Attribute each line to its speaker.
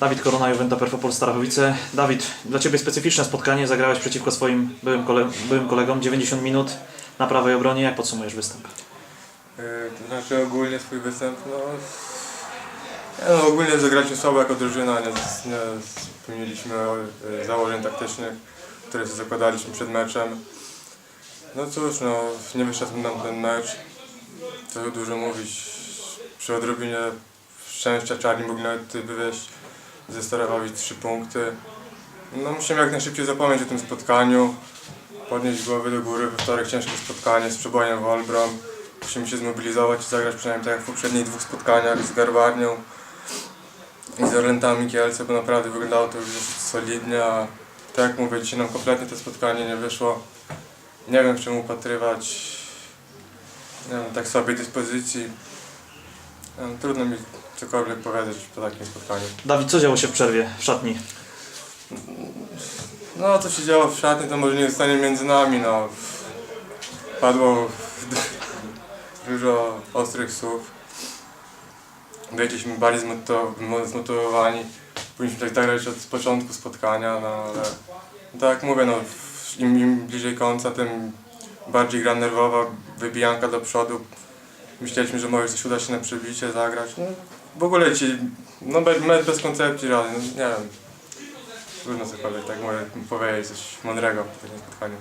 Speaker 1: Dawid Korona, Juventa Perfopol Starachowice. Dawid, dla Ciebie specyficzne spotkanie. Zagrałeś przeciwko swoim byłym, kole byłym kolegom 90 minut na prawej obronie. Jak podsumujesz występ?
Speaker 2: Yy, To znaczy ogólnie swój występ, no... Nie, no ogólnie zagraliśmy słabo jako drużyna, nie, nie spełniliśmy yy, założeń taktycznych, które sobie zakładaliśmy przed meczem. No cóż, no nie wyszedł nam ten mecz. Co dużo mówić. Przy odrobinie szczęścia Czarni mogli nawet wywieźć ze Starachowic trzy punkty. No musimy jak najszybciej zapomnieć o tym spotkaniu, podnieść głowy do góry. We wtorek ciężkie spotkanie z przebojem Wolbrom. Musimy się zmobilizować i zagrać przynajmniej tak jak w poprzednich dwóch spotkaniach z Garbarnią i z Orlentami Kielce, bo naprawdę wyglądało to już dosyć solidnie, a tak jak mówię, dzisiaj nam kompletnie to spotkanie nie wyszło. Nie wiem w czym upatrywać, nie wiem, tak słabej dyspozycji. Wiem, trudno mi cokolwiek powiedzieć po takim spotkaniu.
Speaker 1: Dawid, co działo się w przerwie w szatni?
Speaker 2: No, co się działo w szatni, to może nie zostanie między nami, no. Padło dużo ostrych słów. Byliśmy bardziej zmotywowani. Powinniśmy tak zagrać od początku spotkania, no ale tak jak mówię, no, im, im bliżej końca, tym bardziej gra nerwowa, wybijanka do przodu. Myśleliśmy, że może coś uda się na przebicie zagrać. No, w ogóle ci, no mecz bez koncepcji żadnej, no, nie wiem. Trudno cokolwiek tak mówię, powiedzieć coś mądrego w takim spotkaniu.